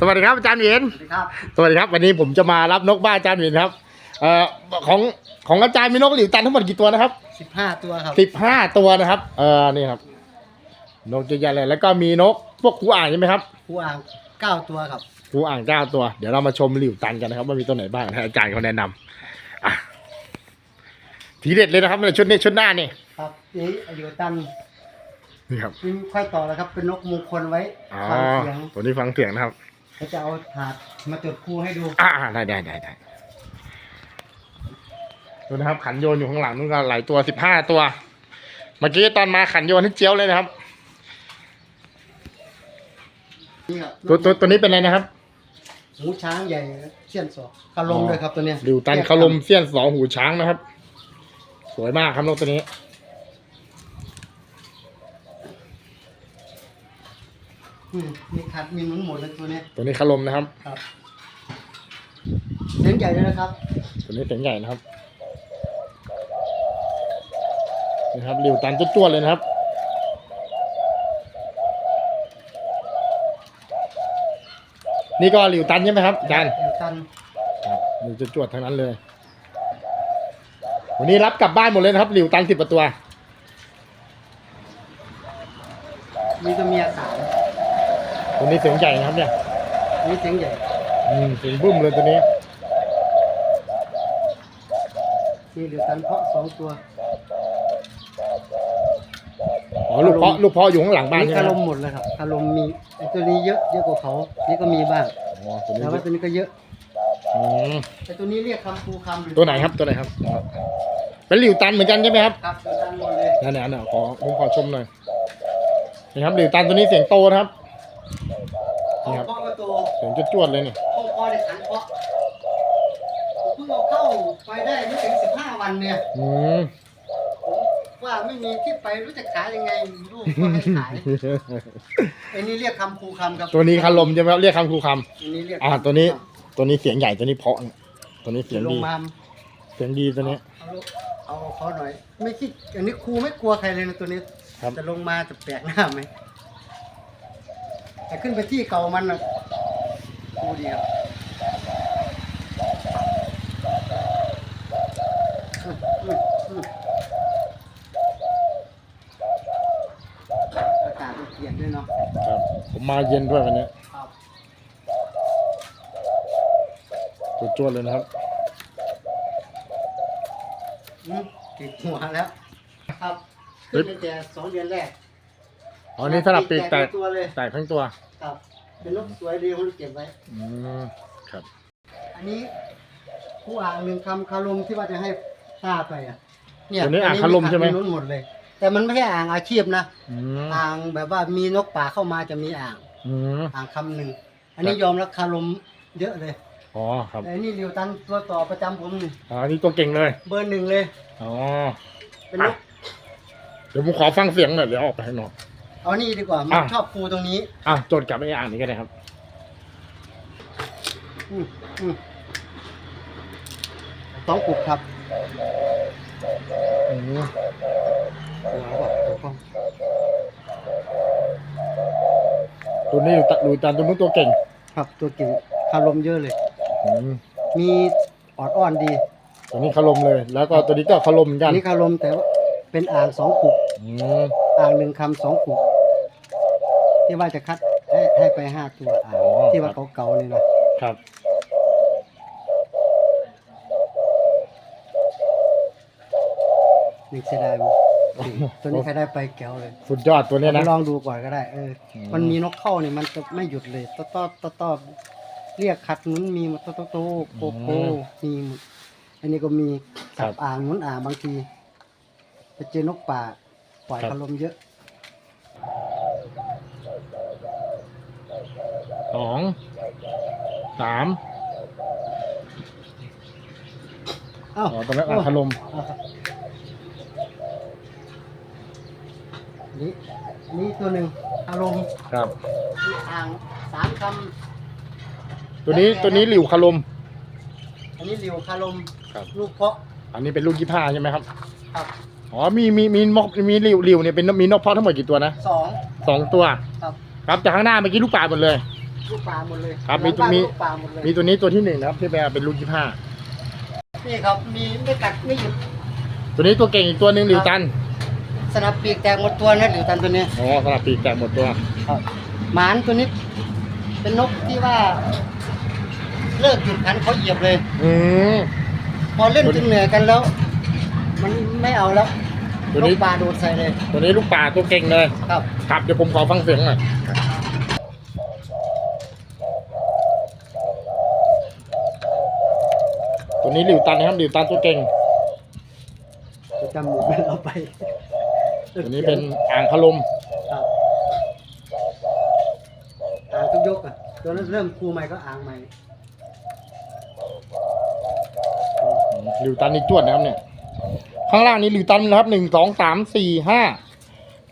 สวัสดีครับอาจารย์เหวียนสวัสดีครับ สวัสดีครับ วันนี้ผมจะมารับนกบ้านอาจารย์เหวียนครับเอ่อของของอาจารย์มีนกหลิวตันทั้งหมดกี่ตัวนะครับสิบห้าตัวครับสิบห้าตัวนะครับเออนี่ครับ นกเยอะแยะเลยแล้วก็มีนกพวกคูอ่างใช่ไหมครับผู้อ่างเก้าตัวครับคูอ่างเก้าตัวเดี๋ยวเรามาชมหลิวตันกันนะครับว่ามีตัวไหนบ้างให้อาจารย์เขาแนะนำอะทีเด็ดเลยนะครับในชุดนี้ชุดหน้านี่ครับนี่อายุตันนี่ครับ นี่ค่อยต่อแล้วครับ เป็นนกมงคลไว้อ๋อฟังเสียงตัวนี้ฟังเสียงนะครับ เขาจะเอาถาดมาจุดคู่ให้ดู อ่าได้ได้ได้ได้ดูนะครับ ขันโยนอยู่ข้างหลังนู่นก็หลายตัวสิบห้าตัว เมื่อกี้ตอนมาขันโยนให้เจียวเลยนะครับ นี่ครับตัวตัวตัวนี้เป็นอะไรนะครับหูช้างใหญ่เสี้ยนสอกคารมด้วยครับตัวเนี้ยดิวตันคารมเสี้ยนสองหูช้างนะครับ สวยมากครับนกตัวนี้ อืมมีขัดมีหนุนหมดเลยตัวเนี้ยตัวนี้คารมนะครับ ครับเสียงใหญ่เลยนะครับ ตัวนี้เสียงใหญ่นะครับนี่ครับริวตันจ้วๆเลยนะครับนี่ก็ริวตันใช่ไหมครับอาจารย์อายุตันครับริวจวดๆทั้งนั้นเลย วันนี้รับกลับบ้านหมดเลยนะครับริวตันสิบตัว มีตัวเมียสาม ตัวนี้เสียงใหญ่นะครับเนี่ยนี่เสียงใหญ่อืมเสียงบึ้มเลยตัวนี้มีเหลือตันเพาะสองตัวอ๋อลูกเพาะลูกเพาะอยู่ข้างหลังบ้านนี่ใช่ไหคามรมหมดเลยครับคารมมีไอ้ตัวนี้เยอะเยอะกว่าเขานี่ก็มีบ้างอ๋อตัวนี้แต่ว่าตัวนี้ก็เยอะอืมแต่ตัวนี้เรียกคำครูคำอยู่ตัวไหนครับตัวไหนครับ เป็นหลิวตันเหมือนกันใช่ไหมครับครับตัวตันหมดเลยนั่นน่ะน่ะขอผมขอชมหน่อยนี่ครับหลิวตันตัวนี้เสียงโตนะครับ เอา นี่ครับ เพาะก็ตัว เสียงจวดๆเลยนี่พ่อพ่อในขันเพาะผมเพิ่งเอาเข้าไปได้ไม่ถึงสิบห้าวันเนี่ยอืมผมว่าไม่มีที่ไปรู้จะขายยังไงลูกก็ให้ขายไอ้นี่เรียกคำครูคำครับตัวนี้คารมใช่ไหมครับเรียกคำครูคอันนี้เรียกำอ่าตัวนี้ตัวนี้เสียงใหญ่ตัวนี้เพราะตัวนี้เสีเดี๋ยยงวลดีงมาเสียงดีตัวนี้ เอาลูกเอาเขาหน่อย ไม่คิดอันนี้ครูไม่กลัวใครเลยนะตัวนี้ครับ จะลงมาจะแปลกหน้าไหมแต่ขึ้นไปที่เก่ามันนะ ดูดีครับอากาศมันเปลี่ยนด้วยเนาะครับผมมาเย็นด้วยวันนี้ครับจวดเลยนะครับอืมติดหัวแล้ว ครับขึ้นตั้งแต่สองเดือนแรกอ๋อนี่สลับปีกแตกตัวเลย แตกทั้งตัว เป็นนกสวยดีผมเก็บไว้ อืมครับอันนี้ผู้อ่างหนึ่งคำคารมที่ว่าจะให้ต้าไปอะเนี่ยตัวนี้อ่างคารมใช่ไหมนู้นหมดเลย แต่มันไม่ใช่อ่างอาชีพนะอืมอ่างแบบว่ามีนกป่าเข้ามาจะมีอ่าง อืม อ่างคำหนึ่งอันนี้ยอมรับคารมเยอะเลยอ๋อครับแต่อันนี้เรียวตันตัวต่อประจำผมนี่อ๋อนี่ตัวเก่งเลยเบอร์หนึ่งเลย อ๋อเป็นนก เดี๋ยวผมขอฟังเสียงหน่อยเดี๋ยวออกไปให้หน่อย เอานี่ดีกว่า มันอะ ชอบครูตรงนี้ อะโจทย์กลับไอ้อ่างนี้ก็ได้ครับ อืมอืมสองกุกครับอืมหัวบอกตัวกล้องตัวนี้อยู่ตะดูตามตัวนู้นตัวเก่งครับตัวกิ่งคารมเยอะเลย อืมมีออดอ้อนดีตัวนี้คารมเลย แล้วก็ตัวนี้ก็คารมเหมือนกัอันนนี้คารมแต่ว่าเป็นอ่างสองกุกอืม อ่างหนึ่งคำสองกุกที่ว่าจะคัดให้ให้ไปห้าตัวอ่างอ๋อ ที่ว่าเก่าๆนี่นะครับหนึ่งเสียดายมั้ยตัวนี้ใครได้ไปแก้วเลยสุดยอดตัวเนี้ยนะ ลองดูก่อนก็ได้เอออืมมันมีนกเข้าเนี่ยมันจะไม่หยุดเลยต้อต้อต้อต้อเรียกขัดนุ้นมีหมดโตโตโตโกโก้มีหมดอันนี้ก็มีสับอ่างนุ้นอ่างบางทีไปเจอนกป่า ปล่อยคารมเยอะ สองสามอ้าวอ๋อตรงนั้นอ่างคารมเอาครับนี่นี่ตัวหนึ่งอารมณ์ครับอ่างสามคตัวนี้ตัวนี้หลิวคารมำอันนี้เหลียวคารมครับ ลูกเพาะอันนี้เป็นลูกยี่ห้าใช่ไหมครับ ครับ อ๋อมีมีมีมกมีหลิวหลิวเนี่ยเป็นมีนกเพาะทั้งหมดกี่ตัวนะสองสองตัว ครับครับจากข้างหน้าเมื่อกี้ลูกปลาหมดเลย ลูกปลาหมดเลยครับหลังมีตัวมี ลูกปลาหมดเลยมีตัวนี้ตัวที่หนึ่งนะครับที่แปลเป็นลูกยี่ห้านี่ครับมีไม่กัดไม่หยุดตัวนี้ตัวเก่งอีกตัวหนึ่งหลิวตันสนับปีกแตกหมดตัวนะหลิวตันตัวเนี้ยอ๋อสลับปีกแตกหมดตัวครับหมานตัวนี้ เป็นนกที่ว่า เลิกหยุดขันเขาเหยียบเลย อืมพอเล่นจนเหนื่อยกันแล้ว มันไม่เอาแล้วตัวนนี้กปลาโดดใส่เลย ตัวนี้ลูกป่าตัวเก่งเลย ครับ ครับเดี๋ยวผมขอฟังเสียงหน่อยตัวนี้หลิวตันนะครับหลิวตันตัวเก่ง จะจำหมูมันเอาไปตัวนี้เป็นอ่างพะลมครับอ่างทุกยกอะตัวนั้นเริ่มครูใหม่ก็อ่างใหม่ หลิวตันนี่จวดนะครับเนี่ย ข้างล่างนี้หลิวตันนะครับหนึ่งสองสามสี่ห้า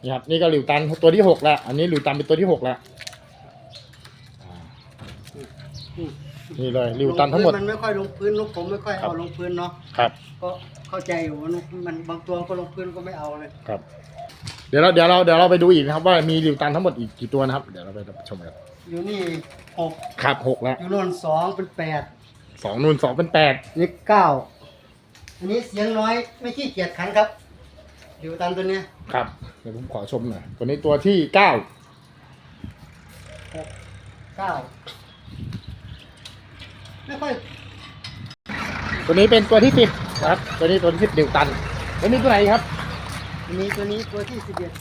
นี่ครับนี่ก็หลิวตันตัวที่หกแล้วอันนี้หลิวตันเป็นตัวที่หกแล้วอ่าอืมนี่เลยหลิวตันทั้งหมดลพื้มันไม่ค่อยลงพื้นนกผมไม่ค่อยครัเอาบลงพื้นเนาะครับก็เข้าใจอยู่ว่านกมันบางตัวก็ลงพื้นก็ไม่เอาเลยครับ เดี๋ยวเราเดี๋ยวเราเดี๋ยวเราไปดูอีกนะครับ ว่ามีหลิวตันทั้งหมดอีกกี่ตัวนะครับ เดี๋ยวเราไปชมกันอยู่นี่หกครับหกแล้วอยู่โน่นสองเป็นแปดสองนูนสองเป็นแปดนี่เก้า อันนี้เสียงน้อยไม่ขี้เกียจขันครับอยู่ตามตัวเนี้ยครับเดี๋ยวผมขอชมหน่อยตัวนี้ตัวที่เก้าหกเก้าไม่ค่อยตัวนี้เป็นตัวที่สิบครับ ตัวนี้ตัวที่สิบหลิวตันตัวนี้ตัวไหนครับอันนี้ตัวนี้ตัวที่สิบเอ็ด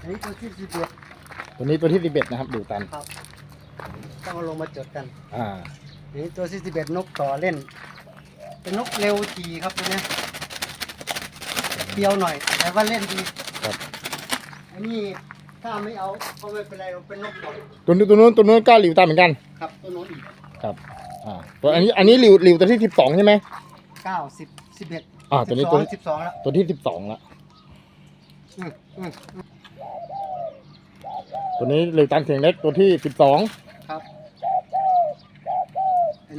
อันนี้ตัวที่สิบเอ็ดตัวนี้ตัวที่สิบเอ็ดนะครับหลิวตันครับต้องเอาลงมาจดกัน อ่าอั นนี้ตัวที่สิบเอ็ดนกต่อเล่น เป็นนกเร็วทีครับตัวเนี้ยเปรียวหน่อย แต่ว่าเล่นดีครับ อันนี้ถ้าไม่เอาก็ไม่เป็นไรเราเป็นนกต่อตัวนู้นตัวนู้นตัวนู้นก็หลิวตันเหมือนกัน ครับตัวโน้นอีกครับ อ่า ตัวอันนี้อันนี้หลิวหลิวตัวที่สิบสองใช่ไหม เก้าสิบสิบเอ็ดอ่าตัวนี้สิบตัวสองสิบสองแล้วตัวที่สิบสองละอืมอืมอืมตัวนี้หลิวตันเสียงเล็กตัวที่สิบสอง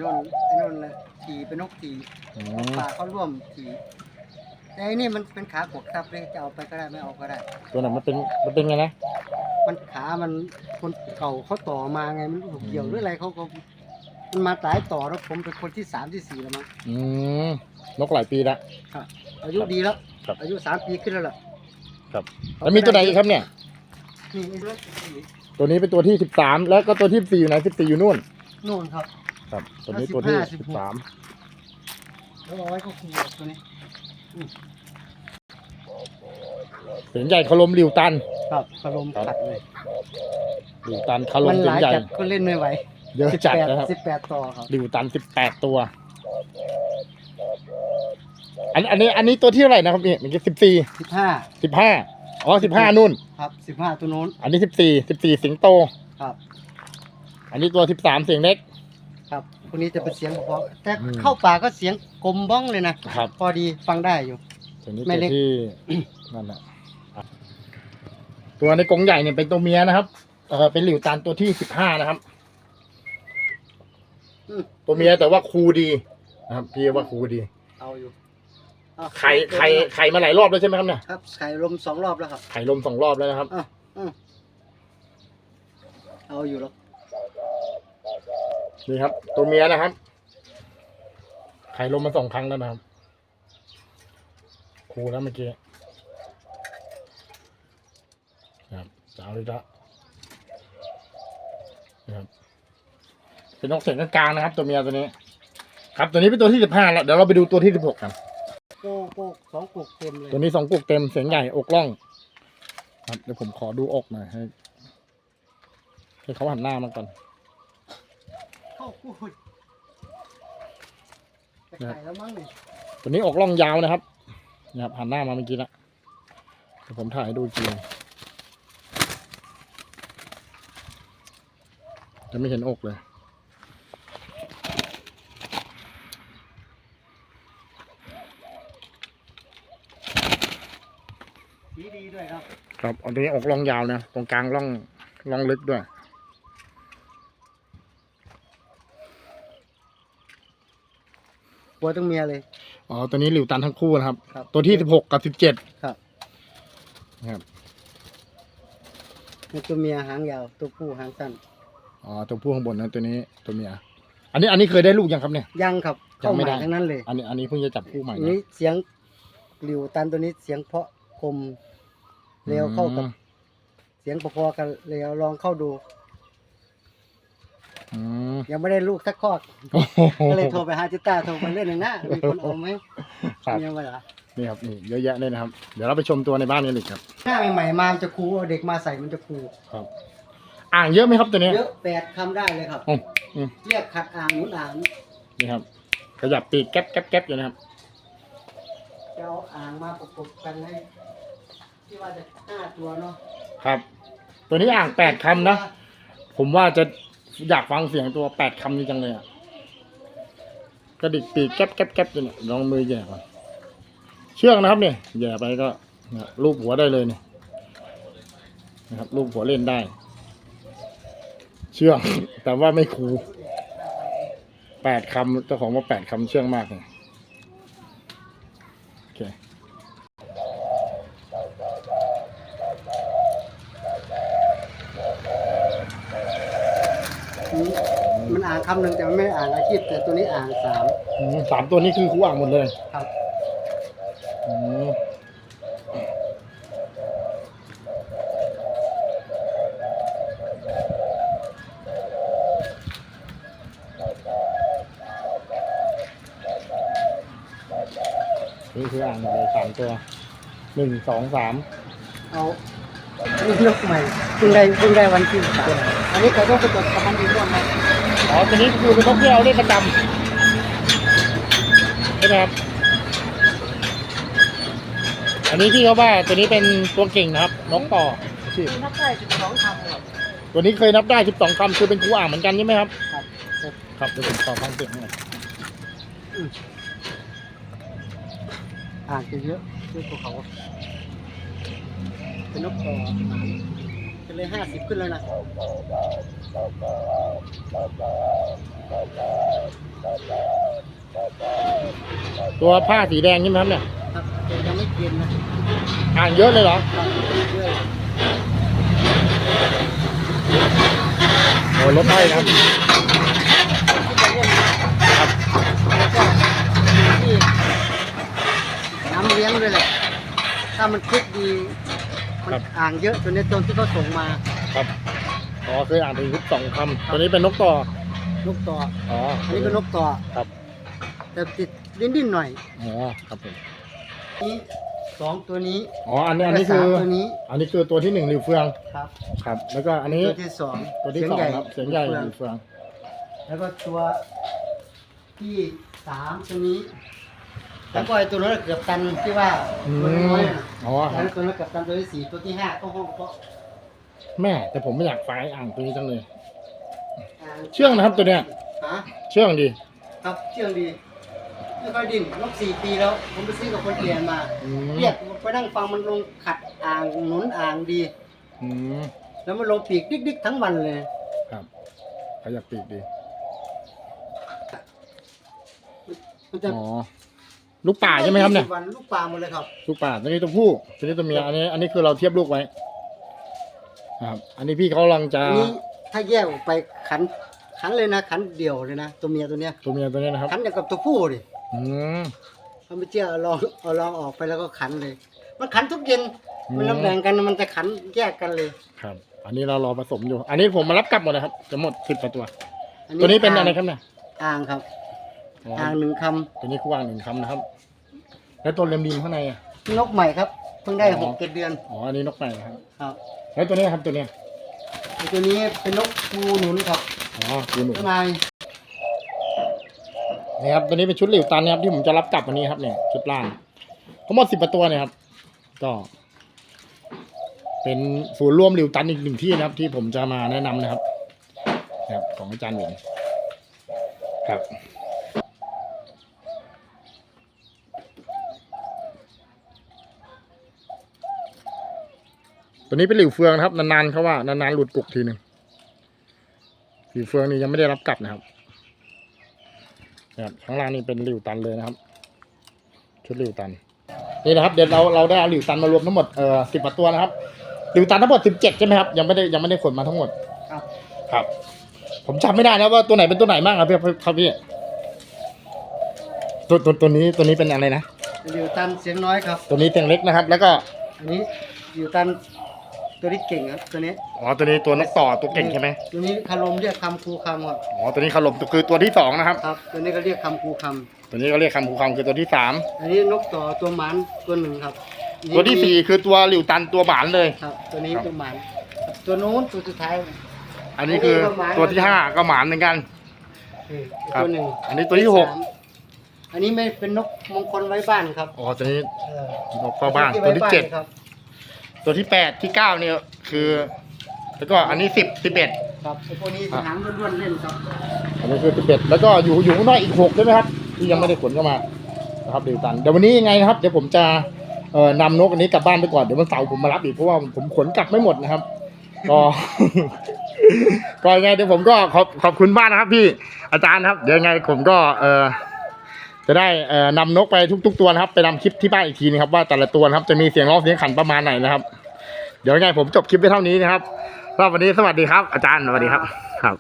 ครับไอ้นนไอ้นนเลยทีเป็นนกทีอืนกมป่าเขาร่วมทีแต่อันนี้มันเป็นขากดครับเลยจะเอาไปก็ได้ไม่เอาก็ได้ ตัวนั้นมันเป็นมันเป็นไงนะมันขามันคนเก่าเขาต่อมาไงมันถูกเกี่ยวหรืออะไรเขาก็มันมาตายต่อแล้วผมเป็นคนที่สามที่สี่แล้วมั้งอืมนกหลายปีละครับอายุดีแล้วครับอายุสามปีขึ้นแล้วล่ะครับ แล้วมีตัวไหนอีกครับเนี่ย นี่ไอ้รถสี่ตัวนี้เป็นตัวที่สิบสามแล้วก็ตัวที่สี่อยู่ไหนสิบสี่อยู่นู่นนู่นครับ ครับตัวนี้ตัวที่15สิบสามแล้วเอาไว้ก็คูตัวนี้เสียงใหญ่คารมหลิวตัน ครับขลมครับขัดเลยหลิวตันคารมัมนเสีหยงลายใหญ่จัดก็เล่นไม่ไหวเยอะจัดนะครับสิบแปดต่อครับหลิวตันสิบแปดตัวอันอันนี้อันนี้ตัวที่เท่าไหร่นะครับเนี่ยมันสิบสี่สิบห้าสิบห้าอ๋อสิบห้านู่น ครับสิบห้าตัวโน้น อันนี้สิบสี่สิบสี่สิงโต ครับ อันนี้ตัวสิบสามเสียงเล็ก ครับคนนี้จะเป็นเสียงเพราะๆแต่อืม เข้าป่าก็เสียงกลมบ้องเลยนะ ครับพอดีฟังได้อยู่ ตัวนี้ไม่ตัวเล็ก ที่ นั่นแหละอะตัวในกรงใหญ่เนี่ยเป็นตัวเมียนะครับ เออเป็นหลิวตันตัวที่สิบห้านะครับ อืม ตัวเมียแต่ว่าครูดีนะครับ พี่ว่าครูดี เอาอยู่เอาไข่ไข่ไข่มาหลายรอบแล้วใช่ไหมครับเนี่ย ครับไข่ลมสองรอบแล้วครับ ไข่ลมสองรอบแล้วนะครับอะอืมเอาอยู่แล้ว นี่ครับ ตัวเมียนะครับ ไข่ลมมาสองครั้งแล้วนะครับครูแล้วเมื่อกี้นะครับจะเอาเลยละนะครับเป็นนกเสียงกลางๆนะครับ ตัวเมียตัวนี้ ครับตัวนี้เป็นตัวที่สิบห้าแล้วเดี๋ยวเราไปดูตัวที่สิบหกกันโกโกสองกุกเต็มเลยตัวนี้สองกุกเต็มเสียงใหญ่อกล่อง ครับเดี๋ยวผมขอดูอกหน่อยให้ให้เขาหันหน้ามาก่อนเข้า พูดจะไข่แล้วมั้งนี่ตัวนี้ออกล่องยาวนะครับนะครับหันหน้ามาเมื่อกี้ละเดี๋ยวผมถ่ายให้ดูอีกทีหนึ่งจะไม่เห็นอกเลย สีดีด้วยครับ ครับอันนี้อกล่องยาวนะ ตรงกลางล่องล่องลึกด้วย กลัวต้องเมียเลย อ๋อ ตัวนี้หลิวตันทั้งคู่นะครับ ครับ ตัวที่สิบหกกับสิบเจ็ดครับ นะครับในตัวเมียหางยาว ตัวผู้หางสั้น อ๋อ ตัวผู้ข้างบนนะตัวนี้ตัวเมีย อันนี้อันนี้เคยได้ลูกยังครับเนี่ย ยังครับ ยัเข้างไม่ใหได้ม่ทั้งนั้นเลยอันนี้อันนี้เพิ่งจะจับคู่ใหม่อันนะ นี้เสียงหลิวตันตัวนี้เสียงเพราะคมเร็วเข้ากับอืมเสียงพอๆกันเลยเอาลองเข้าดูอืม ยังไม่ได้ลูกสักคอกโอ้โหก็เลยโทรไปหาจิต้าโทรไปเล่นหนึ่งนะมีคนเอาไหมครับยังไม่ละนี่ครับนี่เยอะแยะเลยนะครับ เดี๋ยวเราไปชมตัวในบ้านกันอีกครับหน้าใหม่ๆมามันจะคูเอาเด็กมาใส่มันจะคูครับ อ่างเยอะไหมครับตัวเนี้ยเยอะแปดคำได้เลยครับอืมอืมเรียกขัดอ่างหนุนอ่างนี่ครับขยับปีกแก๊บแก๊บแก๊บอยู่นะครับจะเอาอ่างมาประกบกันให้ที่ว่าจะห้าตัวเนาะครับ ตัวนี้อ่างแปดคำนะผมว่าจะ อยากฟังเสียงตัวแปดคำนี้จังเลยอะกระดิกปีกแก๊บแก๊บแก๊บเนี่ยลองมือแย่ก่อนเชือกนะครับเนี่ยแย่ไปก็รูปหัวได้เลยเนี่ยนะครับรูปหัวเล่นได้ เชื่องแต่ว่าไม่คูแปดคำเจ้าของว่าแปดคำเชื่องมากเลยโอเค นี่ มันอ่างคำหนึ่งแต่มันไม่อ่างอาชีพแต่ตัวนี้อ่างสามอืมสามตัวนี้คือคูอ่างหมดเลยครับ อืมนี่คืออ่างหมดเลยสามตัวหนึ่งสองสามเอานี่นกใหม่เพิ่งได้เพิ่งได้วันที่สามอันนี้ก็ต้องไปตรวจกับมันอีกรอบนะ อ๋อ ตัวนี้คือเป็นนกที่เราเล่นประจำใช่ไหมครับ อันนี้พี่เขาว่าตัวนี้เป็นตัวเก่งนะครับ นกต่ออาชีพนับได้สิบสองคำครับตัวนี้เคยนับได้สิบสองคำคือเป็นครูอ่างเหมือนกันใช่ไหมครับ ครับ ครับเดี๋ยวผมต่อฟังเสียงหน่อยอ่างจะเยอะเยอะกว่าเขาเป็นนกต่อ เป็นเลยห้าสิบขึ้นแล้วนะตัวผ้าสีแดงใช่ไหมครับเนี่ยครับแต่ยังไม่เกินนะอ่างเยอะเลยเหรอครับเยอะโอ้รถไฟนะครับครับแล้วก็ที่น้ำเลี้ยงด้วยแหละถ้ามันคลิกดี มันอ่างเยอะจนในตอนที่เขาส่งมาครับอ๋อเคยอ่านถึงสิบสองคำตัวนี้เป็นนกต่อนกต่ออ๋ออันนี้ก็นกต่อครับแต่ติดดิ้นๆหน่อยอ๋อครับผมนี่สองตัวนี้อ๋ออันนี้อันนี้คือและสามตัวนี้อันนี้คือตัวที่หนึ่งหลิวเฟืองครับครับ แล้วก็อันนี้ตัวที่สองตัวที่สองครับเสียงใหญ่หเฟืองลิวเฟืองแล้วก็ตัวที่สามตัวนี้ แล้วก็ไอ้ตัวนั้นเกือบตันที่ว่าอืตัวน้อยมๆน่ะอ๋อคแล้รัวบตัวนั้นเกือบตันตัวที่สี่ตัวที่ห้าก็ห้องก็แม่แต่ผมไม่อยากไฟอ่างตัวนี้จังเลย อ่างเชื่องนะครับตัวเนี้ย ฮะเชื่องดี ครับเชื่องดีไม่ค่อยดิ้นนกสี่ปีแล้ว ผมไปซื้อกับคนเปลี่ยนมา อืมเรียกไปนั่งฟังมันลงขัดอ่างหนุนอ่างดี อืมแล้วมันลงปีกดิ๊กๆทั้งวันเลย ครับขยับปีกดีมันจะอ๋อ ลูกป่าใช่ไหมครับเนี่ย 20วันลูกปลาหมดเลยครับ ลูกป่าตัวนี้ตัวผู้ตัวนี้ตัวเมียอันนี้อันนี้คือเราเทียบลูกไว้ครับอันนี้พี่เขากำลังจะอันนี้ถ้าแยกออกไปขันขันเลยนะขันเดี่ยวเลยนะตัวเมียตัวเนี้ยตัวเมียตัวนี้นะครับขันอย่างกับตัวผู้ดิอืมเขาไม่เชื่อเอาลองเอาลองออกไปแล้วก็ขันเลย มันขันทุกเย็นอืม มันแล้วแบ่งกันมันจะขันแยกกันเลยครับ อันนี้เรารอผสมอยู่ อันนี้ผมมารับกลับหมดนะครับจะหมดสิบตัวอัตัวนี้เป็นอะไรางครับเนี่ยอ่างครับ อ๋ออ่างหนึ่งคตัวนี้คู่อ่างหนึ่งคำนะครับ แล้วตัวเรมดีมข้างในอะำนกใหม่ครับเพิ่งได้อ๋อ หกเจ็ดเดือนอ๋ออันนี้นกใหม่นะครับ ครับแล้วตัวนี้ครับตัวเนี้ยไอ้ตัวนี้เป็นนกคูหนุนครับอ๋อคือหนูข้างในนี่ครับตัวนี้เป็นชุดหลิวตันนะครับที่ผมจะรับกลับวันนี้ครับเนี่ยชุดล่างทั้งหมดสิบตัวเนี่ยครับ ก็ เป็นศูนย์รวมหลิวตันอีกหนึ่งที่นะครับ ที่ผมจะมาแนะนำนะครับนะครับ ของอาจารย์หวินครับ ตัวนี้เป็นหลิวเฟืองนะครับ นานๆเขาว่านานๆหลุดกุกทีหนึ่งหลิวเฟืองนี่ยังไม่ได้รับกลับนะครับนะครับข้างล่างนี่เป็นหลิวตันเลยนะครับ ชุดหลิวตันนี่นะครับ เดี๋ยวเราเราได้เอาหลิวตันมารวมทั้งหมดเอ่อสิบตัวนะครับลิวตันทั้งหมดสิบเจ็ดใช่ไหมครับยังไม่ได้ยังไม่ได้ขนมาทั้งหมดครับ ครับ ผมจำไม่ได้นะว่าตัวไหนเป็นตัวไหนบ้างครับพี่ครับพี่ตัวตัวตัวนี้ตัวนี้เป็นอะไรนะลิวตันเสียงน้อยครับ ตัวนี้เตียงเล็กนะครับ แล้วก็อันนี้ลิวตัน ตัวนี้เก่งครับตัวนี้อ๋อตัวนี้ตัวนกต่อตัวเก่งใช่ไหมตัวนี้คารมเรียกคำครูคำครับอ๋อตัวนี้ขลมคือตัวที่สองนะครับครับ ตัวนี้ก็เรียกคำครูคตัวนี้ก็เรียกคำคูคำคือตัวที่สามำอันนี้นกต่อตัวหมันตัวหนึ่งครับ ตัวที่สี่คือตัวหลิวตันตัวหมานเลยครับ ตัวนี้ครับตัวหมันตัวนู้นตัวสุดท้าย อันนี้คือตัวที่ห้าก็หมานเหมือนกันเออครับตัวหนึ่งอันนี้ตัวที่หกสามอันนี้ไม่เป็นนกมงคลไว้บ้านครับอ๋อตัวนี้เออนกเฝ้าบ้านที่ตัวไที่เจ็ดครับ ตัวที่แปดที่เก้าเนี่ยคือ แล้วก็อันนี้สิบสิบเอ็ดครับไอ้พวกนี้อะหางล้วนๆเล่นครับอันนี้คือสิบเอ็ดแล้วก็อยู่อยู่ข้างนอกอีกหกใช่ไหมครับ ที่ยังไม่ได้ขนเข้ามานะครับหลิวตันเดี๋ยววันนี้ยังไงนะครับเดี๋ยวผมจะเอ่อนำนกอันนี้กลับบ้านไปก่อนเดี๋ยววันเสาร์ผมมารับอีกเพราะว่าผมขนกลับไม่หมดนะครับ ก็ ก็ยังไงเดี๋ยวผมก็ขอบขอบคุณมากนะครับ พี่อาจารย์ครับ เดี๋ยวยังไงผมก็เออจะได้เอ่อนำนกไปทุก ๆ ตัวนะครับ ไปนำคลิปที่บ้านอีกทีนะครับว่าแต่ละตัวนะครับจะมีเสียงร้องเสียงขันประมาณไหนนะครับ เดี๋ยวยังไงผมจบคลิปไปเท่านี้นะครับรอบวันนี้สวัสดีครับ อาจารย์สวัสดีครับ ครับ